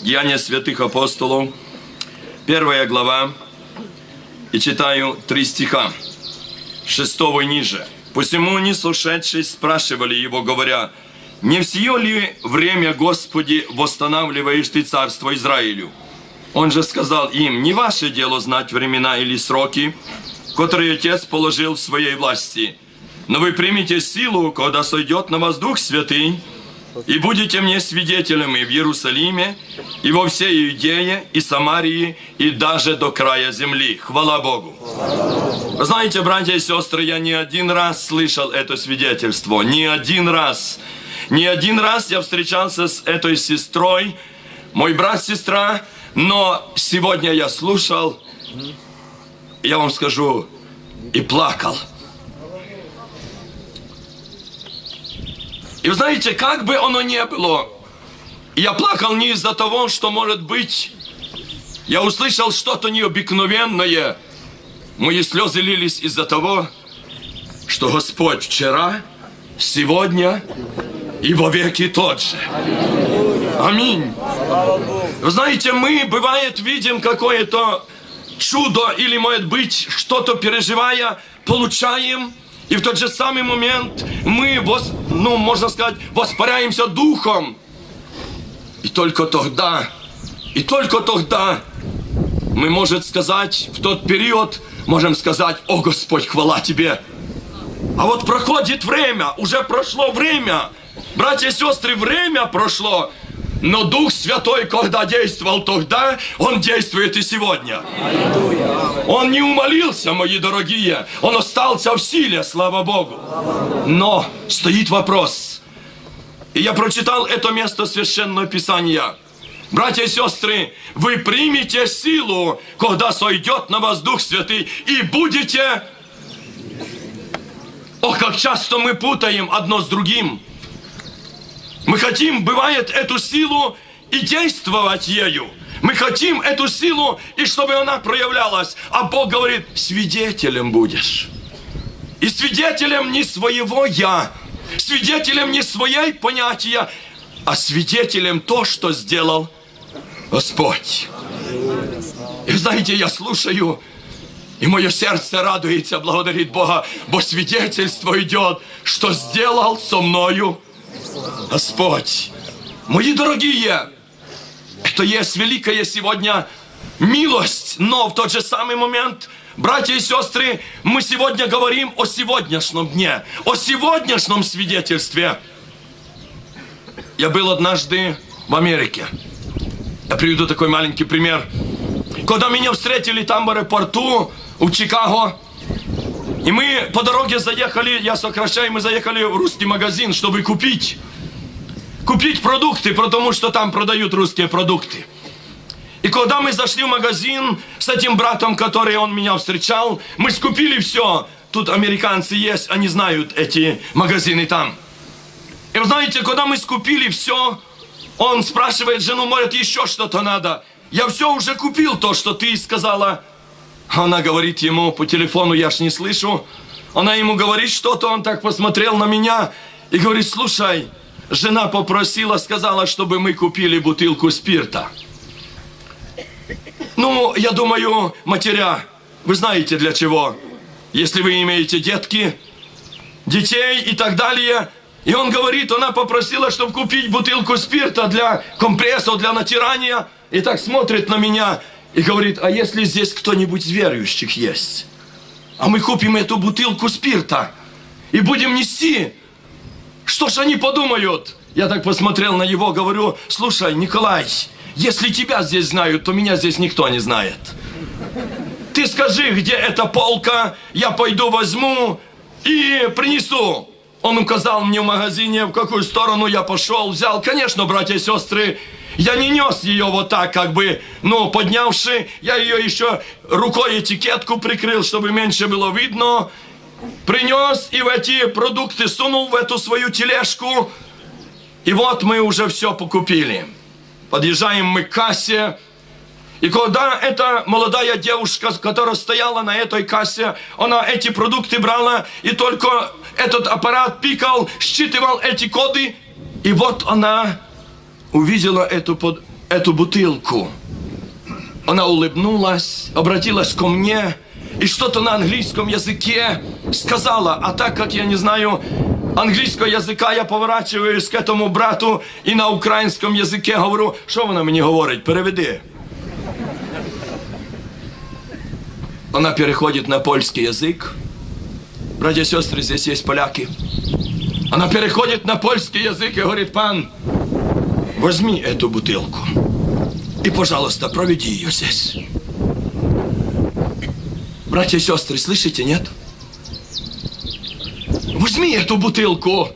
Деяния святых апостолов, первая глава, и читаю три стиха, шестого и ниже. «Посему они, сошедшись, спрашивали его, говоря, «Не все ли время, Господи, восстанавливаешь Ты царство Израилю?» Он же сказал им, «Не ваше дело знать времена или сроки, которые Отец положил в своей власти, но вы примите силу, когда сойдет на вас Дух Святый, и будете мне свидетелями в Иерусалиме, и во всей Иудее, и Самарии, и даже до края земли. Хвала Богу. Знаете, братья и сестры, я не один раз слышал это свидетельство. Не один раз. Не один раз я встречался с этой сестрой, мой брат, сестра, но сегодня я слушал, я вам скажу, и плакал. И вы знаете, как бы оно ни было, я плакал не из-за того, что, может быть, я услышал что-то необыкновенное. Мои слезы лились из-за того, что Господь вчера, сегодня и во веки тот же. Аминь. Вы знаете, мы, бывает, видим какое-то чудо или, может быть, что-то переживая, получаем – и в тот же самый момент мы, вос, ну, можно сказать, воспаряемся духом. И только тогда, и только тогда мы можем сказать, в тот период, можем сказать, о Господь, хвала Тебе. А вот проходит время, уже прошло время. Братья и сестры, время прошло. Но Дух Святой, когда действовал тогда, Он действует и сегодня. Он не умолился, мои дорогие. Он остался в силе, слава Богу. Но стоит вопрос. И я прочитал это место Священного Писания. Братья и сестры, вы примете силу, когда сойдет на вас Дух Святый, и будете... Ох, как часто мы путаем одно с другим. Мы хотим, бывает, эту силу и действовать ею. Мы хотим эту силу, и чтобы она проявлялась. А Бог говорит, свидетелем будешь. И свидетелем не своего «я», свидетелем не своей понятия, а свидетелем то, что сделал Господь. И знаете, я слушаю, и мое сердце радуется, благодарит Бога, бо свидетельство идет, что сделал со мною Господь, мои дорогие, это есть великая сегодня милость, но в тот же самый момент, братья и сестры, мы сегодня говорим о сегодняшнем дне, о сегодняшнем свидетельстве. Я был однажды в Америке. Я приведу такой маленький пример. Когда меня встретили там в аэропорту, в Чикаго, и мы по дороге заехали, я сокращаю, мы заехали в русский магазин, чтобы купить. Купить продукты, потому что там продают русские продукты. И когда мы зашли в магазин с этим братом, который он меня встречал, мы скупили все. Тут американцы есть, они знают эти магазины там. И вы знаете, когда мы скупили все, он спрашивает жену, может, еще что-то надо. Я все уже купил, то, что ты сказала. Она говорит ему по телефону, я ж не слышу. Она ему говорит что-то, он так посмотрел на меня и говорит, слушай, жена попросила, сказала, чтобы мы купили бутылку спирта. Ну, я думаю, матеря, вы знаете для чего. Если вы имеете детки, детей и так далее. И он говорит, она попросила, чтобы купить бутылку спирта для компрессов, для натирания. И так смотрит на меня и говорит, а если здесь кто-нибудь верующих есть? А мы купим эту бутылку спирта и будем нести. Что ж они подумают? Я так посмотрел на него, говорю, слушай, Николай, если тебя здесь знают, то меня здесь никто не знает. Ты скажи, где эта полка, я пойду возьму и принесу. Он указал мне в магазине, в какую сторону я пошел, взял. Конечно, братья и сестры, я не нес ее вот так, как бы, ну, поднявши, я ее еще рукой этикетку прикрыл, чтобы меньше было видно. Принес и в эти продукты сунул в эту свою тележку. И вот мы уже все покупили. Подъезжаем мы к кассе. И когда эта молодая девушка, которая стояла на этой кассе, она эти продукты брала, и только этот аппарат пикал, считывал эти коды, и вот она увидела эту под... эту бутылку. Она улыбнулась, обратилась ко мне и что-то на английском языке сказала. А так как я не знаю английского языка, я поворачиваюсь к этому брату и на украинском языке говорю, что вона мені говорить, переведи. Она переходит на польский язык. Братья и сестры, здесь есть поляки. Она переходит на польский язык и говорит, пан, возьми эту бутылку и, пожалуйста, проведи ее здесь. Братья и сестры, слышите, нет? Возьми эту бутылку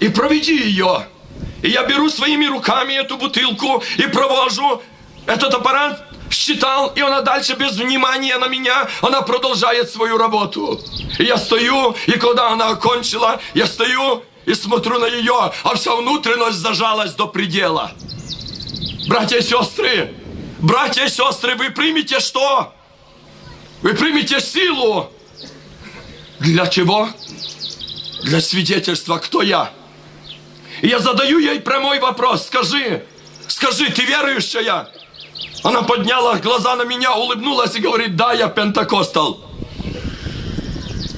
и проведи ее. И я беру своими руками эту бутылку и провожу. Этот аппарат считал, и она дальше без внимания на меня, она продолжает свою работу. И я стою, и когда она окончила, я стою и смотрю на ее, а вся внутренность зажалась до предела. Братья и сестры, братья и сестры, вы примете что? Вы примете силу. Для чего? Для свидетельства, кто я. И я задаю ей прямой вопрос. Скажи, скажи, ты верующая? Она подняла глаза на меня, улыбнулась и говорит, да, я пентакостал.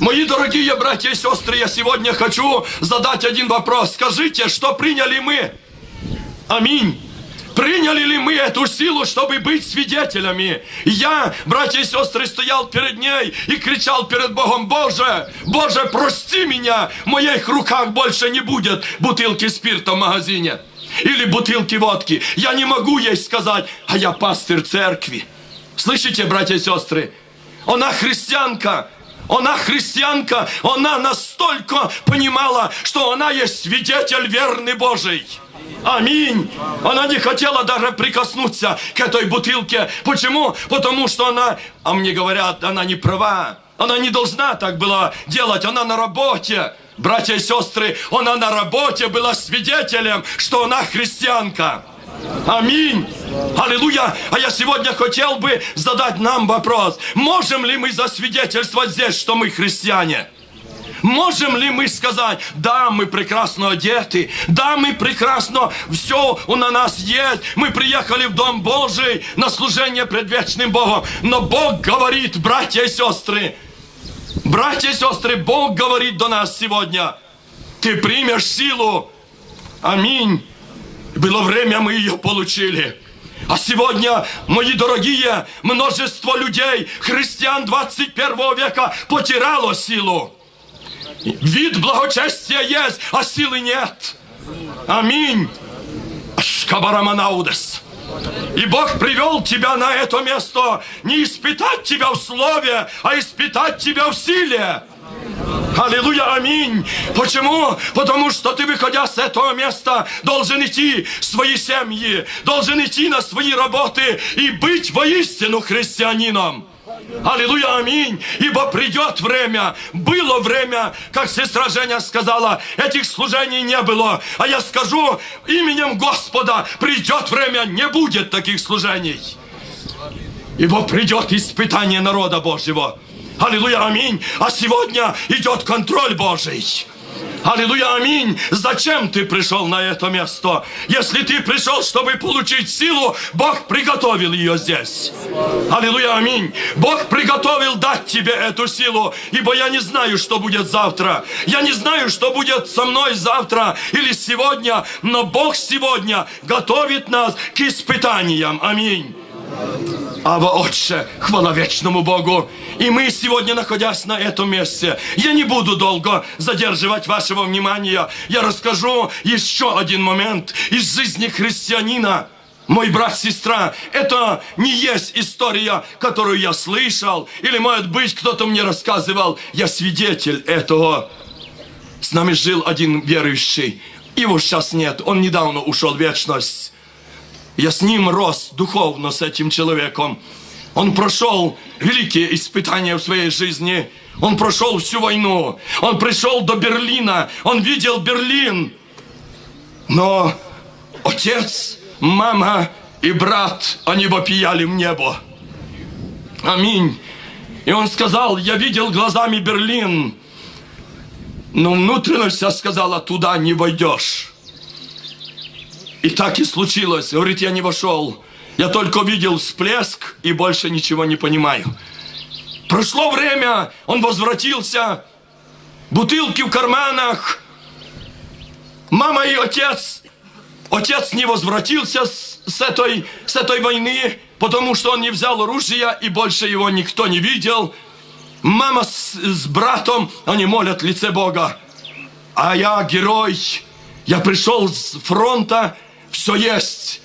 Мои дорогие братья и сестры, я сегодня хочу задать один вопрос. Скажите, что приняли мы? Аминь. Приняли ли мы эту силу, чтобы быть свидетелями? Я, братья и сестры, стоял перед ней и кричал перед Богом, Боже, Боже, прости меня, в моих руках больше не будет бутылки спирта в магазине или бутылки водки. Я не могу ей сказать, а я пастырь церкви. Слышите, братья и сестры? Она христианка, она христианка, она настолько понимала, что она есть свидетель верный Божий. Аминь. Она не хотела даже прикоснуться к этой бутылке. Почему? Потому что она, а мне говорят, она не права. Она не должна так была делать, она на работе. Братья и сестры, она на работе была свидетелем, что она христианка. Аминь. Аллилуйя. А я сегодня хотел бы задать нам вопрос. Можем ли мы засвидетельствовать здесь, что мы христиане? Можем ли мы сказать, да, мы прекрасно одеты, да, мы прекрасно, все у на нас есть, мы приехали в Дом Божий на служение пред вечным Богом, но Бог говорит, братья и сестры, братья и сестры, Бог говорит до нас сегодня, ты примешь силу, аминь, было время, мы ее получили. А сегодня, мои дорогие, множество людей, христиан 21 века потеряло силу. Вид благочестия есть, а силы нет. Аминь. Шкабараманаудес. И Бог привел тебя на это место не испытать тебя в слове, а испытать тебя в силе. Аллилуйя, аминь. Почему? Потому что ты, выходя с этого места, должен идти в свои семьи, должен идти на свои работы и быть воистину христианином. Аллилуйя, аминь. Ибо придет время, было время, как сестра Женя сказала, этих служений не было. А я скажу именем Господа, придет время, не будет таких служений. Ибо придет испытание народа Божьего. Аллилуйя, аминь. А сегодня идет контроль Божий. Аллилуйя, аминь. Зачем ты пришел на это место? Если ты пришел, чтобы получить силу, Бог приготовил ее здесь. Аллилуйя, аминь. Бог приготовил дать тебе эту силу, ибо я не знаю, что будет завтра. Я не знаю, что будет со мной завтра или сегодня, но Бог сегодня готовит нас к испытаниям. Аминь. Ава Отче, хвала вечному Богу. И мы сегодня, находясь на этом месте, я не буду долго задерживать вашего внимания. Я расскажу еще один момент из жизни христианина. Мой брат, сестра, это не есть история, которую я слышал, или, может быть, кто-то мне рассказывал. Я свидетель этого. С нами жил один верующий. Его сейчас нет, он недавно ушел в вечность. Я с ним рос духовно, с этим человеком. Он прошел великие испытания в своей жизни. Он прошел всю войну. Он пришел до Берлина. Он видел Берлин. Но отец, мама и брат, они вопияли в небо. Аминь. И он сказал, я видел глазами Берлин, но внутренность сказала, туда не войдешь. И так и случилось. Говорит, я не вошел. Я только видел всплеск и больше ничего не понимаю. Прошло время, он возвратился, бутылки в карманах. Мама и отец, отец не возвратился с, с, этой, с этой войны, потому что он не взял оружие и больше его никто не видел. Мама с, с братом, они молят лице Бога. А я герой, я пришел с фронта, все есть.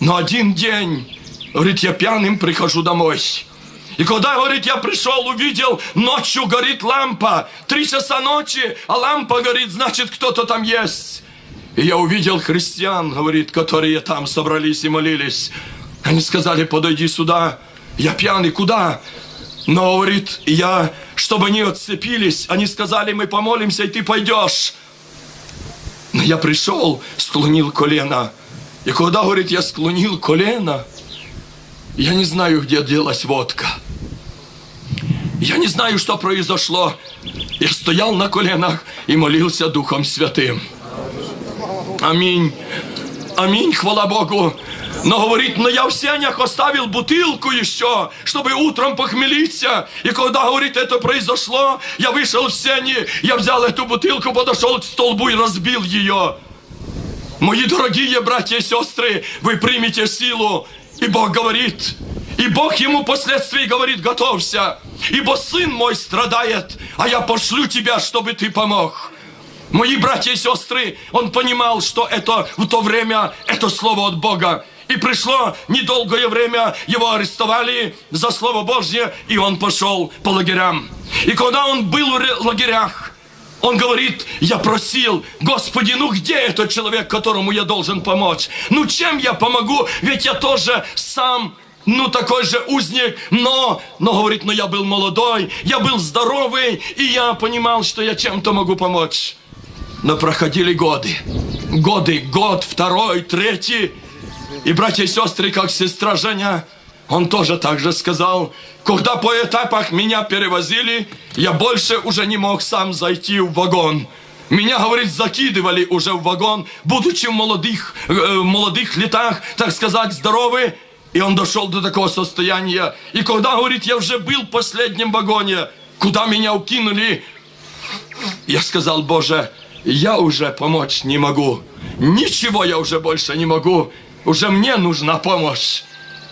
Но один день, говорит, я пьяным прихожу домой. И когда, говорит, я пришел, увидел, ночью горит лампа. Три часа ночи, а лампа горит, значит, кто-то там есть. И я увидел христиан, говорит, которые там собрались и молились. Они сказали, подойди сюда. Я пьяный, куда? Но, говорит, я, чтобы они отцепились, они сказали, мы помолимся, и ты пойдешь. Но я пришел, склонил колено. И когда, говорит, я склонил колено, я не знаю, где делась водка. Я не знаю, что произошло. Я стоял на коленах и молился Духом Святым. Аминь. Аминь, хвала Богу. Но говорит, но я в сенях оставил бутылку еще, чтобы утром похмелиться. И когда, говорит, это произошло, я вышел в сени, я взял эту бутылку, подошел к столбу и разбил ее. Мои дорогие братья и сестры, вы примете силу. И Бог говорит, и Бог ему впоследствии говорит, готовься, ибо сын мой страдает, а я пошлю тебя, чтобы ты помог. Мои братья и сестры, он понимал, что это в то время, это слово от Бога. И пришло недолгое время, его арестовали за Слово Божье, и он пошел по лагерям. И когда он был в лагерях, он говорит, я просил, Господи, ну где этот человек, которому я должен помочь? Ну чем я помогу? Ведь я тоже сам ну, такой же узник, но, но, говорит, но я был молодой, я был здоровый, и я понимал, что я чем-то могу помочь. Но проходили годы, годы, год, второй, третий, и братья и сестры, как сестра Женя, он тоже так же сказал, когда по этапах меня перевозили, я больше уже не мог сам зайти в вагон. Меня, говорит, закидывали уже в вагон, будучи в молодых, э, молодых летах, так сказать, здоровый. И он дошел до такого состояния. И когда, говорит, я уже был в последнем вагоне, куда меня укинули, я сказал, Боже, я уже помочь не могу. Ничего я уже больше не могу. Уже мне нужна помощь.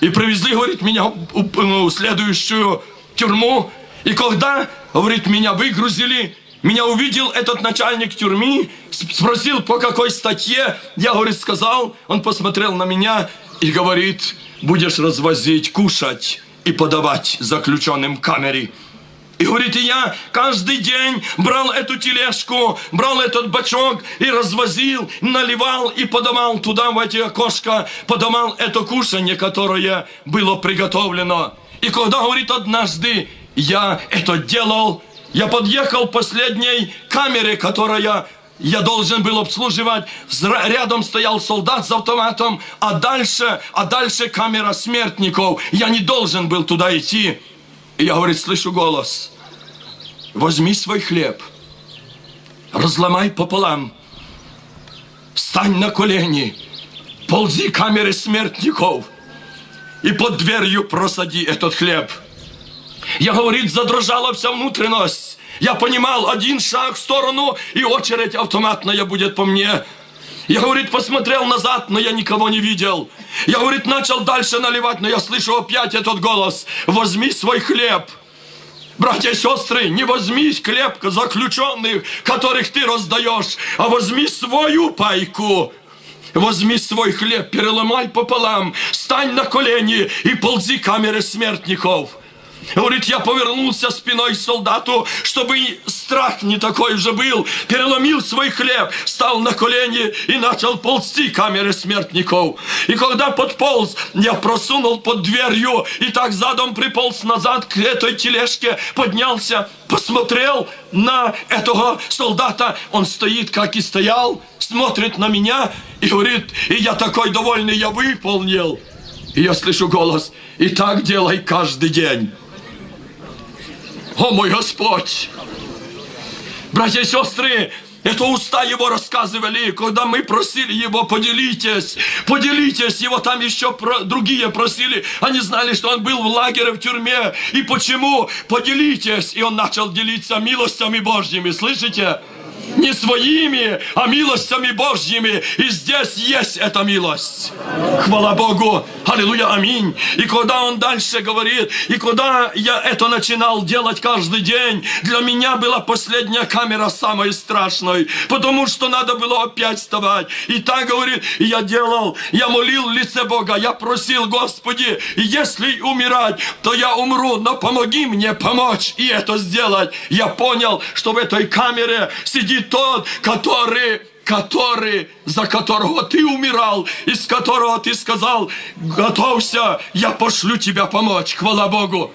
И привезли, говорит, меня в ну, следующую тюрьму. И когда, говорит, меня выгрузили, меня увидел этот начальник тюрьмы, спросил, по какой статье. Я, говорит, сказал, он посмотрел на меня и говорит, будешь развозить, кушать и подавать заключенным камере. И говорит, и я каждый день брал эту тележку, брал этот бачок и развозил, наливал и подавал туда, в эти окошко, подавал это кушание, которое было приготовлено. И когда, говорит, однажды я это делал, я подъехал к последней камере, которая я должен был обслуживать. Рядом стоял солдат с автоматом, а дальше, а дальше камера смертников. Я не должен был туда идти. Я, говорит, слышу голос. Возьми свой хлеб, разломай пополам, встань на колени, ползи камеры смертников и под дверью просади этот хлеб. Я, говорит, задрожала вся внутренность. Я понимал, один шаг в сторону, и очередь автоматная будет по мне. Я, говорит, посмотрел назад, но я никого не видел. Я, говорит, начал дальше наливать, но я слышу опять этот голос. Возьми свой хлеб. Братья и сестры, не возьми хлеб заключенных, которых ты раздаешь, а возьми свою пайку. Возьми свой хлеб, переломай пополам, стань на колени и ползи камеры смертников. Говорит, я повернулся спиной к солдату, чтобы страх не такой же был. Переломил свой хлеб, стал на колени и начал ползти камеры смертников. И когда подполз, я просунул под дверью и так задом приполз назад к этой тележке, поднялся, посмотрел на этого солдата. Он стоит, как и стоял, смотрит на меня и говорит, и я такой довольный, я выполнил. И я слышу голос, и так делай каждый день. О мой Господь! Братья и сестры, Это уста его рассказывали, когда мы просили его, поделитесь, поделитесь. Его там еще про, другие просили. Они знали, что он был в лагере, в тюрьме. И почему? Поделитесь. И он начал делиться милостями Божьими. Слышите? Не своими, а милостями Божьими. И здесь есть эта милость. Хвала Богу. Аллилуйя, аминь. И когда он дальше говорит, и когда я это начинал делать каждый день, для меня была последняя камера самой страшной, потому что надо было опять вставать. И так говорит, я делал, я молил лице Бога, я просил, Господи, если умирать, то я умру, но помоги мне помочь и это сделать. Я понял, что в этой камере сидит тот, который который, за которого ты умирал, из которого ты сказал, готовься, я пошлю тебя помочь. Хвала Богу.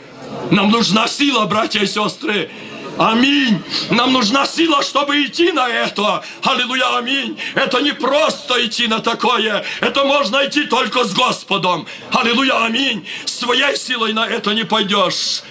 Нам нужна сила, братья и сестры. Аминь. Нам нужна сила, чтобы идти на это. Аллилуйя, аминь. Это не просто идти на такое. Это можно идти только с Господом. Аллилуйя, аминь. Своей силой на это не пойдешь.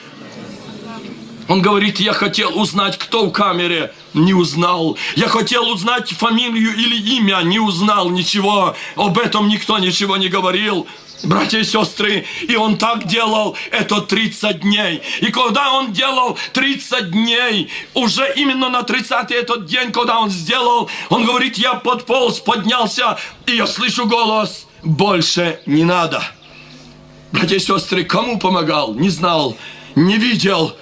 Он говорит, я хотел узнать, кто в камере не узнал. Я хотел узнать фамилию или имя, не узнал ничего. Об этом никто ничего не говорил. Братья и сестры, и он так делал это 30 дней. И когда он делал 30 дней, уже именно на 30 этот день, когда он сделал, он говорит, я подполз, поднялся, и я слышу голос, больше не надо. Братья и сестры, кому помогал? Не знал, не видел.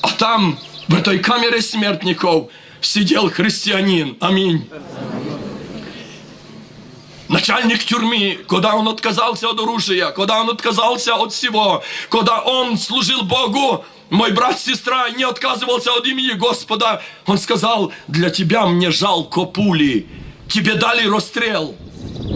А там в этой камере смертников сидел христианин. Аминь. Начальник тюрьмы, когда он отказался от оружия, когда он отказался от всего, когда он служил Богу, мой брат, сестра не отказывался от имени Господа, он сказал, для тебя мне жалко пули, тебе дали расстрел,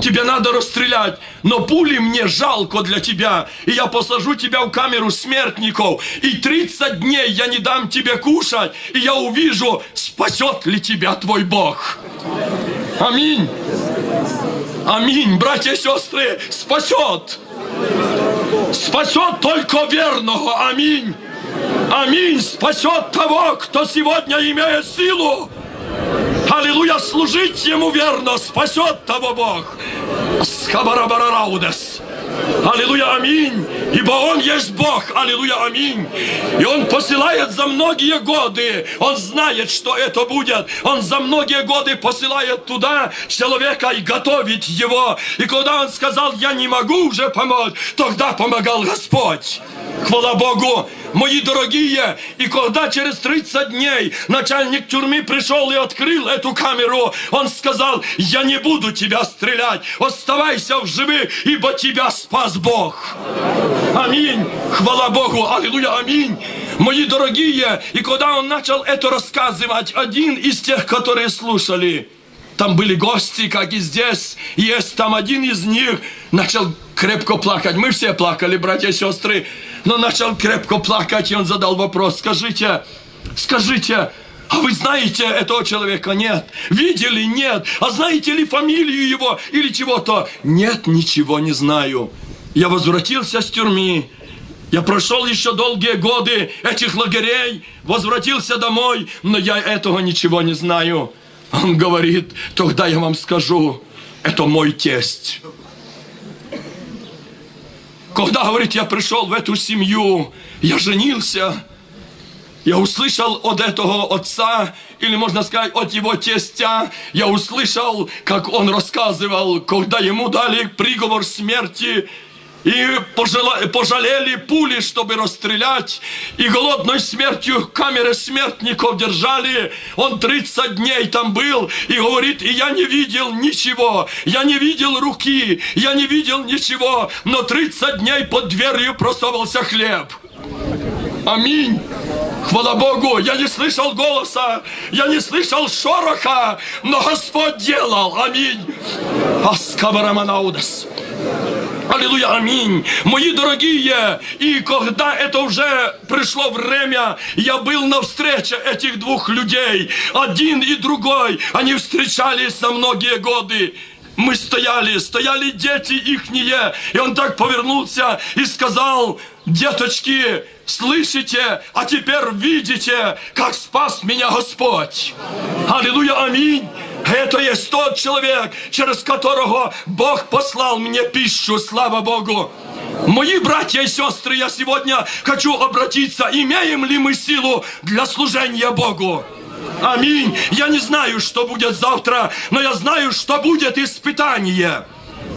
Тебе надо расстрелять, но пули мне жалко для тебя, и я посажу тебя в камеру смертников, и 30 дней я не дам тебе кушать, и я увижу, спасет ли тебя твой Бог. Аминь. Аминь, братья и сестры, спасет. Спасет только верного. Аминь. Аминь. Спасет того, кто сегодня имеет силу Аллилуйя, служить Ему верно, спасет того Бог. Скабарабарараудес. Аллилуйя, аминь. Ибо Он есть Бог. Аллилуйя, аминь. И Он посылает за многие годы. Он знает, что это будет. Он за многие годы посылает туда человека и готовит его. И когда Он сказал, я не могу уже помочь, тогда помогал Господь. Хвала Богу, мои дорогие. И когда через 30 дней начальник тюрьмы пришел и открыл эту камеру, он сказал, я не буду тебя стрелять, оставайся в живых, ибо тебя спас Бог. Аминь. Хвала Богу. Аллилуйя. Аминь. Мои дорогие, и когда он начал это рассказывать, один из тех, которые слушали, там были гости, как и здесь. Есть там один из них начал крепко плакать. Мы все плакали, братья и сестры. Но начал крепко плакать, и он задал вопрос. Скажите, скажите, а вы знаете этого человека? Нет. Видели? Нет. А знаете ли фамилию его или чего-то? Нет, ничего не знаю. Я возвратился с тюрьмы. Я прошел еще долгие годы этих лагерей, возвратился домой, но я этого ничего не знаю. Он говорит, тогда я вам скажу, это мой тесть. Когда, говорит, я пришел в эту семью, я женился, я услышал от этого отца, или можно сказать, от его тестя, я услышал, как он рассказывал, когда ему дали приговор смерти, и пожалели пули, чтобы расстрелять, и голодной смертью камеры смертников держали. Он 30 дней там был и говорит, и я не видел ничего, я не видел руки, я не видел ничего, но 30 дней под дверью просовывался хлеб. Аминь. Хвала Богу, я не слышал голоса, я не слышал шороха, но Господь делал. Аминь. Аскабараманаудас. Аллилуйя, аминь. Мои дорогие, и когда это уже пришло время, я был на встрече этих двух людей, один и другой, они встречались на многие годы. Мы стояли, стояли дети ихние, и он так повернулся и сказал, деточки, слышите, а теперь видите, как спас меня Господь. Аллилуйя, аминь. Это есть тот человек, через которого Бог послал мне пищу, слава Богу. Мои братья и сестры, я сегодня хочу обратиться, имеем ли мы силу для служения Богу? Аминь. Я не знаю, что будет завтра, но я знаю, что будет испытание.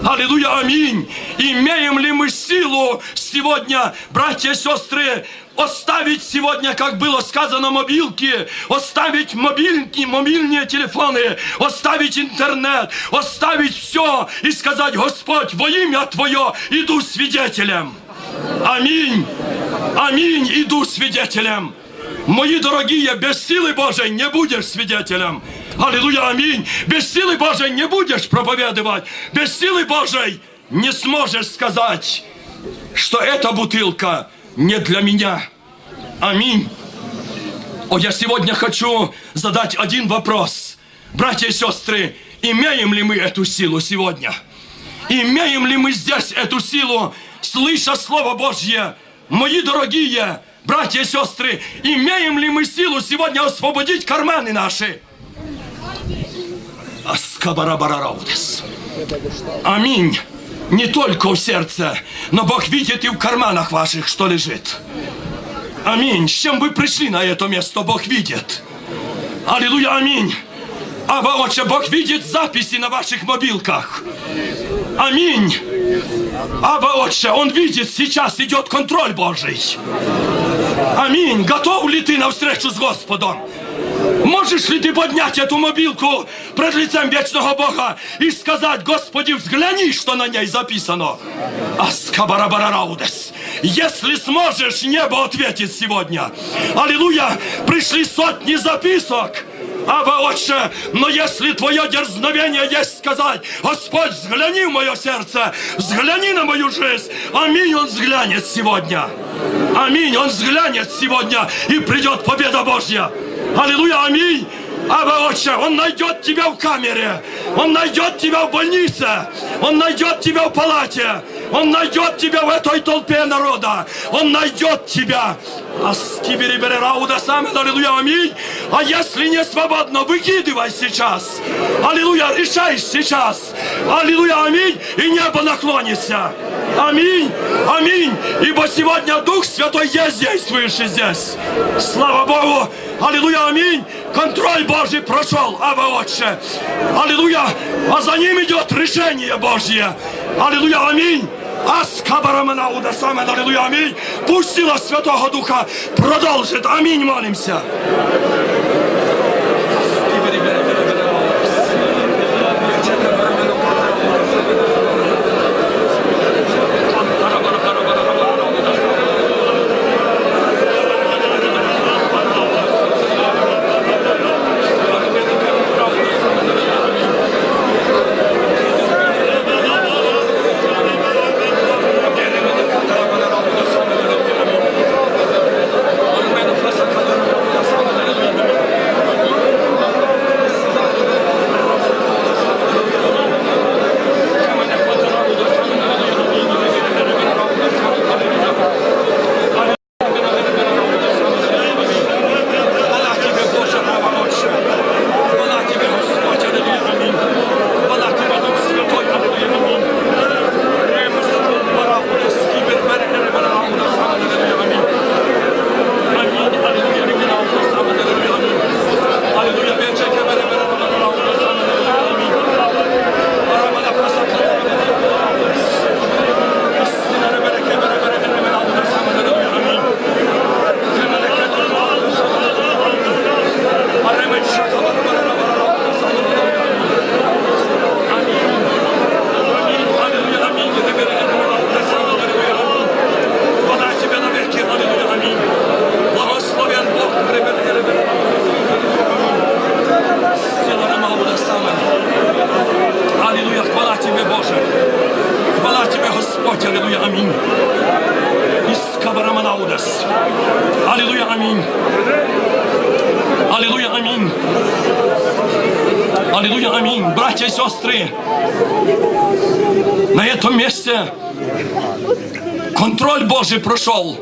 Аллилуйя, аминь. Имеем ли мы силу сегодня, братья и сестры, оставить сегодня, как было сказано, мобилки, оставить мобильники, мобильные телефоны, оставить интернет, оставить все и сказать, Господь, во имя Твое иду свидетелем. Аминь. Аминь, иду свидетелем. Мои дорогие, без силы Божьей не будешь свидетелем. Аллилуйя, аминь. Без силы Божьей не будешь проповедовать. Без силы Божьей не сможешь сказать, что эта бутылка не для меня. Аминь. О, я сегодня хочу задать один вопрос. Братья и сестры, имеем ли мы эту силу сегодня? Имеем ли мы здесь эту силу, слыша Слово Божье? Мои дорогие, братья и сестры, имеем ли мы силу сегодня освободить карманы наши? Аскабарабарараудес. Аминь. Не только в сердце, но Бог видит и в карманах ваших, что лежит. Аминь. С чем вы пришли на это место, Бог видит. Аллилуйя, аминь. Аба, Отче, Бог видит записи на ваших мобилках. Аминь. Аба, Отче, Он видит, сейчас идет контроль Божий. Аминь. Готов ли ты на встречу с Господом? Можешь ли ты поднять эту мобилку пред лицем вечного Бога и сказать, Господи, взгляни, что на ней записано? Аскабарабарараудес. Если сможешь, небо ответит сегодня. Аллилуйя! Пришли сотни записок. Аба, Отче, но если Твое дерзновение есть сказать, Господь, взгляни в мое сердце, взгляни на мою жизнь, аминь, Он взглянет сегодня. Аминь, Он взглянет сегодня, и придет победа Божья. Аллилуйя, аминь. Аба, Отче, Он найдет тебя в камере, Он найдет тебя в больнице, Он найдет тебя в палате, Он найдет тебя в этой толпе народа, Он найдет тебя. Аллилуйя, аминь. А если не свободно, выкидывай сейчас. Аллилуйя, решай сейчас. Аллилуйя, аминь. И небо наклонится. Аминь, аминь. Ибо сегодня Дух Святой есть действующий здесь. Слава Богу. Аллилуйя, аминь. Контроль Божий прошел, Ава Отче. Аллилуйя. А за ним идет решение Божье. Аллилуйя, аминь. Аскабараманауда саме, аллилуйя, аминь. Пусть сила Святого Духа продолжит. Аминь, молимся. Божий прошел.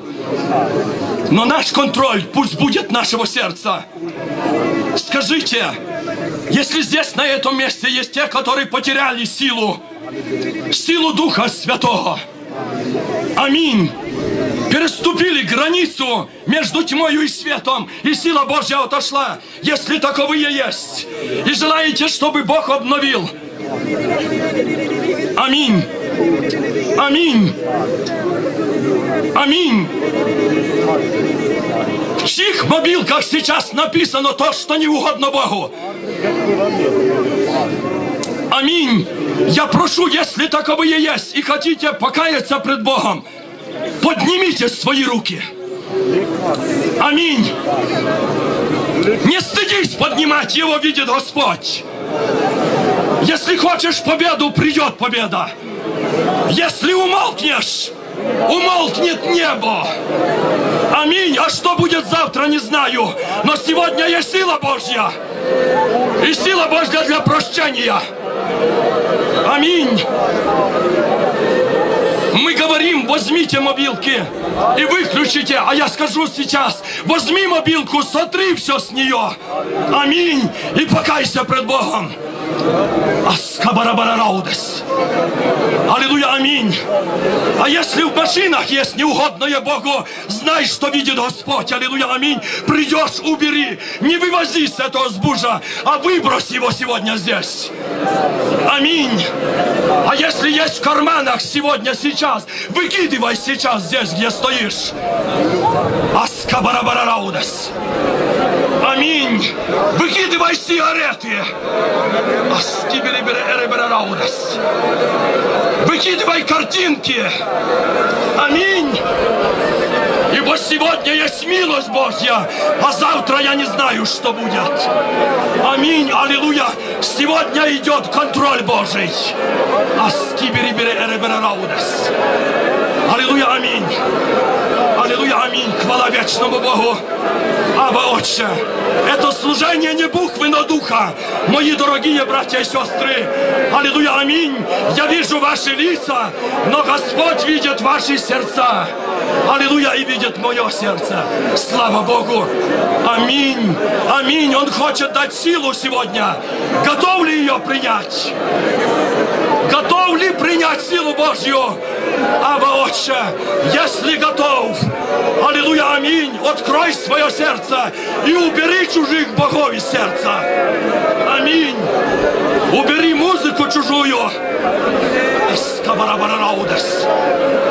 Но наш контроль пусть будет нашего сердца. Скажите, если здесь на этом месте есть те, которые потеряли силу, силу Духа Святого, аминь, переступили границу между тьмою и светом, и сила Божья отошла, если таковые есть, и желаете, чтобы Бог обновил. Аминь. Аминь. Аминь. В чьих мобилках сейчас написано то, что не угодно Богу? Аминь. Я прошу, если таковые есть и хотите покаяться пред Богом, поднимите свои руки. Аминь. Не стыдись поднимать, его видит Господь. Если хочешь победу, придет победа. Если умолкнешь, умолкнет небо. Аминь. А что будет завтра, не знаю. Но сегодня есть сила Божья. И сила Божья для прощения. Аминь. Мы говорим, возьмите мобилки и выключите. А я скажу сейчас, возьми мобилку, сотри все с нее. Аминь. И покайся пред Богом. Аскабарабараудес. Аллилуйя, аминь. А если в машинах есть неугодное Богу, знай, что видит Господь. Аллилуйя, аминь. Придешь, убери. Не вывози с этого сбужа, а выбрось его сегодня здесь. Аминь. А если есть в карманах сегодня, сейчас, выкидывай сейчас здесь, где стоишь. Аскабарабараудес. Аминь. Выкидывай сигареты. Выкидывай картинки. Аминь. Ибо сегодня есть милость Божья, а завтра я не знаю, что будет. Аминь, аллилуйя. Сегодня идет контроль Божий. Аллилуйя, аминь. Аллилуйя, аминь. Хвала вечному Богу. Аба, Отче, это служение не буквы, но духа. Мои дорогие братья и сестры, аллилуйя, аминь. Я вижу ваши лица, но Господь видит ваши сердца. Аллилуйя, и видит мое сердце. Слава Богу. Аминь. Аминь. Он хочет дать силу сегодня. Готов ли ее принять? Готов ли принять силу Божью? Аба, Отче, если готов, аллилуйя, аминь, открой свое сердце и убери чужих богов из сердца. Аминь. Убери музыку чужую.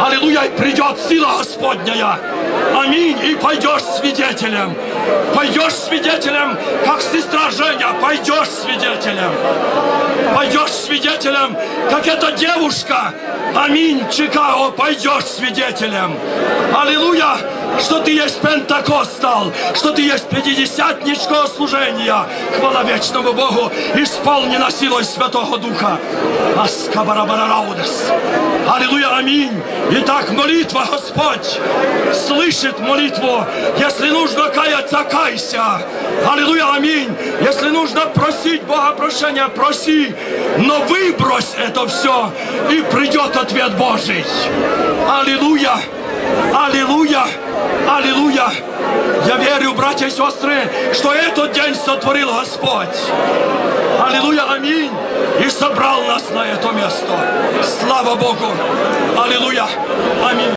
Аллилуйя, и придет сила Господняя. Аминь. И пойдешь свидетелем. Пойдешь свидетелем, как сестра Женя. Пойдешь свидетелем. Пойдешь свидетелем, как эта девушка. Аминь. Чикаго. Пойдешь свидетелем. Аллилуйя что ты есть пентакостал, что ты есть пятидесятничкого служения. Хвала вечному Богу, исполнена силой Святого Духа. Аскабарабараудес. Аллилуйя, аминь. Итак, молитва, Господь, слышит молитву. Если нужно каяться, кайся. Аллилуйя, аминь. Если нужно просить Бога прощения, проси. Но выбрось это все, и придет ответ Божий. Аллилуйя. Аллилуйя! Аллилуйя! Я верю, братья и сестры, что этот день сотворил Господь. Аллилуйя, аминь. И собрал нас на это место. Слава Богу. Аллилуйя. Аминь.